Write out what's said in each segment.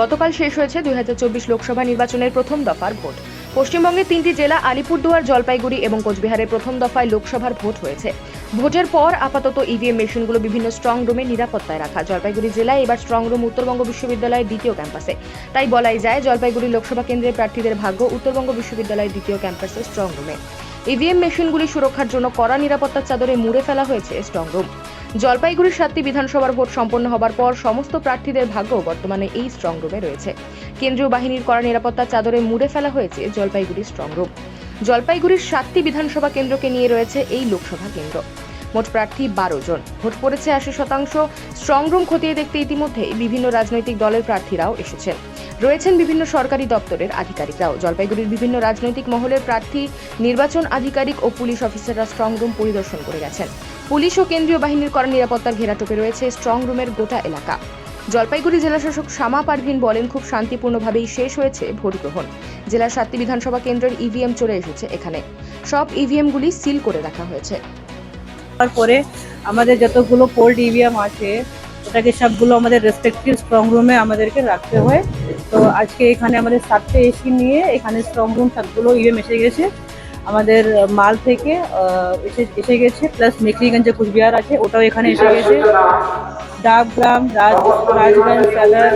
গতকাল শেষ হয়েছে দুই হাজার চব্বিশ লোকসভা নির্বাচনের প্রথম দফার ভোট। পশ্চিমবঙ্গের তিনটি জেলা, আলিপুরদুয়ার, জলপাইগুড়ি এবং কোচবিহারের প্রথম দফায় লোকসভার ভোট হয়েছে। ভোটের পর আপাতত ইভিএম মেশিনগুলো বিভিন্ন স্ট্রং রুমে নিরাপত্তায় রাখা। জলপাইগুড়ি জেলায় এবার স্ট্রং রুম উত্তরবঙ্গ বিশ্ববিদ্যালয়ের দ্বিতীয় ক্যাম্পাসে। তাই বলাই যায়, জলপাইগুড়ি লোকসভা কেন্দ্রের প্রার্থীদের ভাগ্য উত্তরবঙ্গ বিশ্ববিদ্যালয়ের দ্বিতীয় ক্যাম্পাসে স্ট্রং রুমে ইভিএম মেশিনগুলি সুরক্ষার জন্য কড়া নিরাপত্তার চাদরে মুড়ে ফেলা হয়েছে স্ট্রং রুম জলপাইগুড়ির সাতটি বিধানসভার ভোট সম্পন্ন হবার পর সমস্ত প্রার্থীদের ভাগ্য বর্তমানে এই স্ট্রং রুমে রয়েছে। কেন্দ্রীয় বাহিনীর কড়া নিরাপত্তা চাদরে মুড়ে ফেলা হয়েছে জলপাইগুড়ি স্ট্রং রুম জলপাইগুড়ির সাতটি বিধানসভা কেন্দ্রকে নিয়ে রয়েছে এই লোকসভা কেন্দ্র। মোট প্রার্থী বারো জন। ভোট পড়েছে আশি শতাংশ। স্ট্রং রুম খতিয়ে দেখতে ইতিমধ্যেই বিভিন্ন রাজনৈতিক দলের প্রার্থীরাও এসেছেন। রয়েছেন বিভিন্ন সরকারি দপ্তরের আধিকারিকরাও। জলপাইগুড়ির বিভিন্ন রাজনৈতিক মহলের প্রার্থী, নির্বাচন আধিকারিক ও পুলিশ অফিসাররা স্ট্রং রুম পরিদর্শন করে গেছেন। পুলিশ ও কেন্দ্রীয় বাহিনীর করা নিরাপত্তার ঘেরাটোপে রয়েছে স্ট্রং রুমের গোটা এলাকা। জলপাইগুড়ি জেলাশাসক শামা পারভিন বলেন, খুব শান্তিপূর্ণভাবেই শেষ হয়েছে ভোট গ্রহণ জেলার সাতটি বিধানসভা কেন্দ্রের ইভিএম চলে এসেছে এখানে। সব ইভিএমগুলি সিল করে রাখা হয়েছে। তারপরে আমাদের যতগুলো পোল্ড ইভিএম আছে, ওটাকে সবগুলো আমাদের রেসপেক্টিভ স্ট্রং রুমে আমাদেরকে রাখতে হয়। তো আজকে এখানে আমাদের সাতটে এসি নিয়ে এখানে স্ট্রং রুম সবগুলো ইভিএম এসে গেছে। আমাদের মাল থেকে এসে এসে গেছে প্লাস মেকলিগঞ্জ কুচবিহার আছে, ওটাও এখানে এসে গেছে। ডাবগ্রাম রাজ, রাজগঞ্জ, সাগর,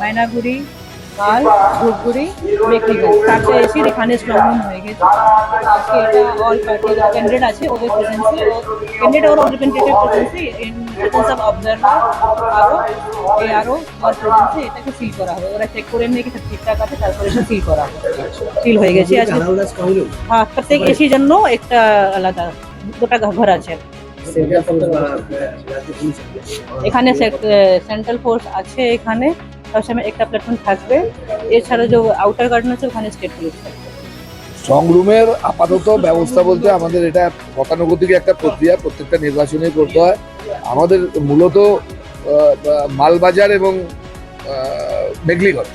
মাইনাগুড়ি মাল ধূপগুড়ি মেকলিগঞ্জ চারটে এসির এখানে স্ট্রং হয়ে গেছে। আজকে এটা অল পার্টি ক্যান্ডিডেট আছে ওদের presence candidate or representative presence in presence of observer আরও এ আরও ওর প্রেজেন্সি এটাকে সিল করা হবে। ওরা চেক করে নিয়ে কি ঠিকঠাক আছে তারপরে এটা সিল করা হবে। সিল হয়ে গেছে আজকে হ্যাঁ প্রত্যেক এসির জন্য একটা আলাদা দুটা ঘর আছে। এখানে সেন্ট্রাল ফোর্স আছে এখানে। সবসময় একটা প্ল্যাটফর্ম থাকবে। এছাড়া যে আউটার গার্ডেন আছে ওখানে স্টেট পুলিশ থাকবে। স্ট্রং রুমের আপাতত ব্যবস্থা বলতে আমাদের এটা গতানুগতিক একটা প্রক্রিয়া প্রত্যেকটা নির্বাচনে করতে হয়। আমাদের মূলত মালবাজার এবং মেঘলিগঞ্জ।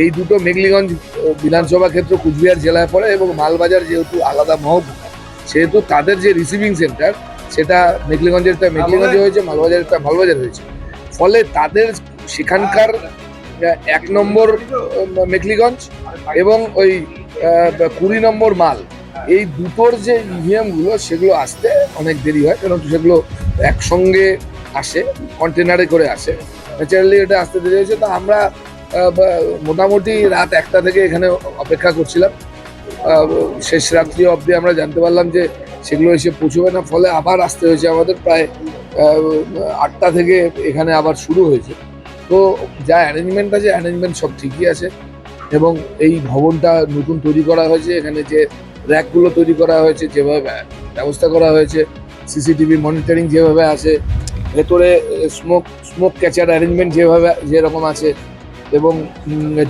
এই দুটো মেঘলিগঞ্জ বিধানসভা ক্ষেত্র কুচবিহার জেলায় পড়ে এবং মালবাজার যেহেতু আলাদা মহকুমা সেহেতু তাদের যে রিসিভিং সেন্টার সেটা মেঘলিগঞ্জেরটা মেঘলিগঞ্জে হয়েছে মালবাজারেরটা মালবাজার হয়েছে। ফলে তাদের সেখানকার এক নম্বর আহ, মেঘলিগঞ্জ এবং ওই কুড়ি নম্বর মাল। এই দুটোর যে ইভিএমগুলো সেগুলো আসতে অনেক দেরি হয় কারণ সেগুলো একসঙ্গে আসে কন্টেনারে করে আসে। ন্যাচারালি এটা আসতে দেরি হয়েছে। তো আমরা মোটামুটি রাত একটা থেকে এখানে অপেক্ষা করছিলাম। শেষ রাত্রি অবধি আমরা জানতে পারলাম যে সেগুলো এসে পৌঁছবে না ফলে আবার আসতে হয়েছে আমাদের। প্রায় আটটা থেকে এখানে আবার শুরু হয়েছে। তো যা অ্যারেঞ্জমেন্ট আছে অ্যারেঞ্জমেন্ট সব ঠিকই আছে। এবং এই ভবনটা নতুন তৈরি করা হয়েছে, এখানে যে র্যাকগুলো তৈরি করা হয়েছে, যেভাবে ব্যবস্থা করা হয়েছে সিসিটিভি মনিটরিং যেভাবে আছে, ভেতরে স্মোক স্মোক ক্যাচার অ্যারেঞ্জমেন্ট যেভাবে, যেরকম আছে, এবং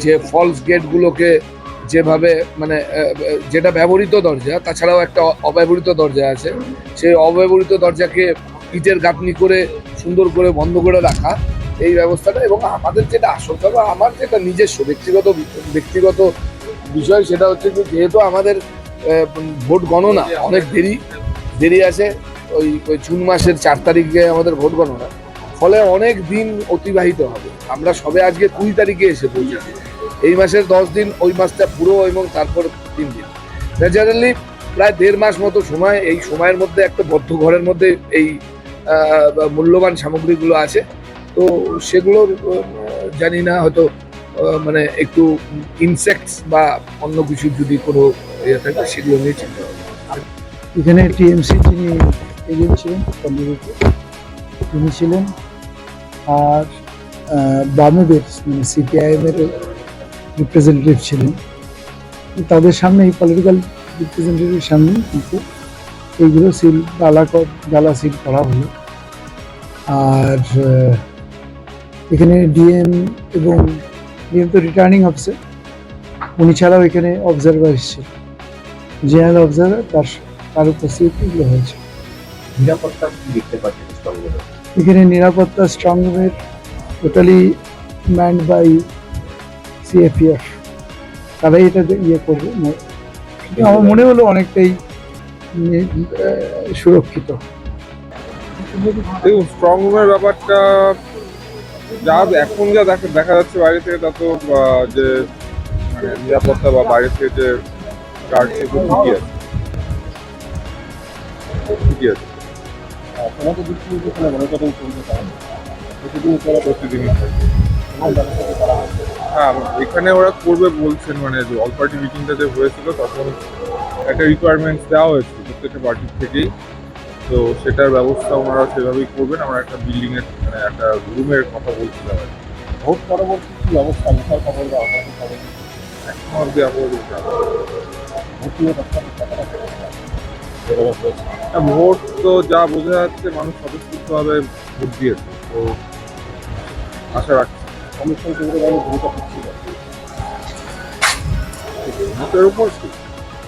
যে ফলস গেটগুলোকে যেভাবে মানে যেটা ব্যবহৃত দরজা, তাছাড়াও একটা অব্যবহৃত দরজা আছে। সেই অব্যবহৃত দরজাকে ইটের গাঁথনি করে সুন্দর করে বন্ধ করে রাখা এই ব্যবস্থাটা এবং আমাদের যেটা আশঙ্কা বা আমার যেটা নিজস্ব ব্যক্তিগত ব্যক্তিগত বিষয় সেটা হচ্ছে যে যেহেতু আমাদের ভোট গণনা অনেক দেরি দেরি আছে, ওই ওই জুন মাসের চার তারিখে আমাদের ভোট গণনা, ফলে অনেক দিন অতিবাহিত হবে। আমরা সবে আজকে কুড়ি তারিখে এসে পৌঁছেছি। এই মাসের দশ দিন, ওই মাসটা পুরো এবং তারপর তিন দিন। ন্যাচারালি প্রায় দেড় মাস মতো সময়, এই সময়ের মধ্যে, একটা বদ্ধ ঘরের মধ্যে এই মূল্যবান সামগ্রীগুলো আছে। তো সেগুলোর জানি না, হয়তো মানে একটু ইনসেক্টস বা অন্য কিছু যদি কোনো ইয়ে থাকে, সেগুলো নিয়ে চিন্তা এখানে টিএমসি যিনি এজেন্ট ছিলেন তিনি ছিলেন। আর বামেদের মানে সিপিআইএম এর রিপ্রেজেন্টেটিভ ছিলেন। তাদের সামনে, এই পলিটিক্যাল রিপ্রেজেন্টেটিভের সামনে কিন্তু এইগুলো সিল ডালা ডালা সিল করা হলো। আর এখানে ডিএম এবং ডিএম তো রিটার্নিং অফিসার উনি ছাড়াও এখানে অবজারভার এসেছিলেন জেনারেল অবজারভার তার তার উপস্থিতি এগুলো হয়েছে। নিরাপত্তা দেখতে পাচ্ছেন এখানে নিরাপত্তা স্ট্রং রুমের টোটালি ম্যান্ড বাই সিএফিএফ তারাই এটা ইয়ে করবে আমার মনে হলো অনেকটাই সুরক্ষিত। দেখুন স্ট্রং রুমের ব্যাপারটা যা এখন যা দেখা দেখা যাচ্ছে বাইরে থেকে তা তো আহ, যে মানে নিরাপত্তা বা বাইরে থেকে যে গার্ড সেগুলো ঠিকই আছে। ঠিকই আছে। প্রতিদিন হ্যাঁ এখানে ওরা করবে বলছেন মানে অল পার্টি মিটিংটা যে হয়েছিল তখন একটা রিকোয়ারমেন্টস দেওয়া হয়েছিল প্রত্যেকটা পার্টির থেকেই। তো সেটার ব্যবস্থা ওনারা সেভাবেই করবেন। আমরা একটা বিল্ডিং এর মানে একটা রুমের কথা বলছিলাম। আর কি। ভোট পরবর্তী কি অবস্থা লোকাল খবর বা অপারেটিভ খবর এখনও অব্দি আপাতত ভোট হ্যাঁ, ভোট তো যা বোঝা যাচ্ছে মানুষ স্বতঃস্ফূর্তভাবে ভোট দিয়েছে। তো আশা রাখছি। কমিশন কেন্দ্রে ভূমিকা ভোটের উপর?